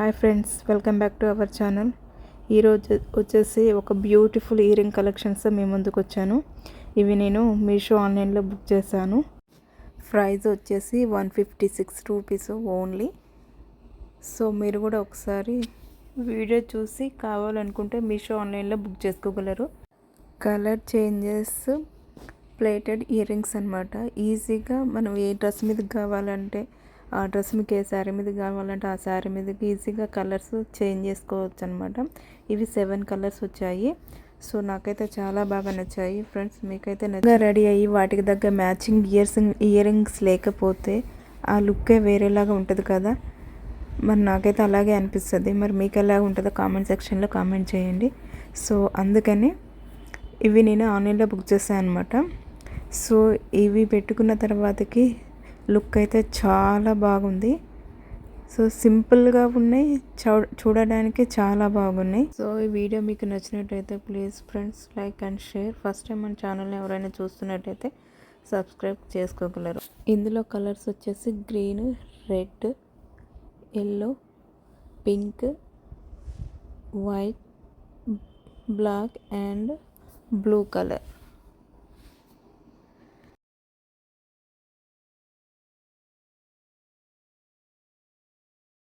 Hi friends welcome back to our channel. ఈరోజు వచ్చేసి ఒక బ్యూటిఫుల్ ఇయరింగ్ కలెక్షన్స్ మీ ముందుకు వచ్చాను. ఇవి నేను మీషో ఆన్లైన్లో బుక్ చేశాను. ప్రైస్ వచ్చేసి one fifty six rupees only. So మీరు కూడా ఒకసారి వీడియో చూసి కావాలనుకుంటే మీషో ఆన్లైన్లో బుక్ చేసుకోగలరు. Colour changes plated earrings అనమాట ఈజీగా మనం ఏ డ్రెస్ మీద కావాలంటే డ్రెస్ మీకు ఏ శారీ మీద కావాలంటే ఆ శారీ మీదకి ఈజీగా కలర్స్ చేంజ్ చేసుకోవచ్చు అనమాట ఇవి సెవెన్ కలర్స్ వచ్చాయి. సో నాకైతే చాలా బాగా నచ్చాయి. ఫ్రెండ్స్ మీకైతే నచ్చగా రెడీ అయ్యి వాటికి తగ్గ మ్యాచింగ్ ఇయర్స్ ఇయర్ రింగ్స్ లేకపోతే ఆ లుక్కే వేరేలాగా ఉంటుంది కదా. మరి నాకైతే అలాగే అనిపిస్తుంది. మరి మీకు ఎలా ఉంటుందో కామెంట్ సెక్షన్లో కామెంట్ చేయండి. సో అందుకని ఇవి నేను ఆన్లైన్లో బుక్ చేశాను అనమాట సో ఇవి పెట్టుకున్న తర్వాతకి లుక్ అయితే చాలా బాగుంది. సో సింపుల్గా ఉన్నాయి. చూడడానికి చాలా బాగున్నాయి. సో ఈ వీడియో మీకు నచ్చినట్టయితే please friends like and share. First time మన ఛానల్ని ఎవరైనా చూస్తున్నట్టయితే సబ్స్క్రైబ్ చేసుకోగలరు. ఇందులో కలర్స్ వచ్చేసి green red yellow pink white black and blue colour.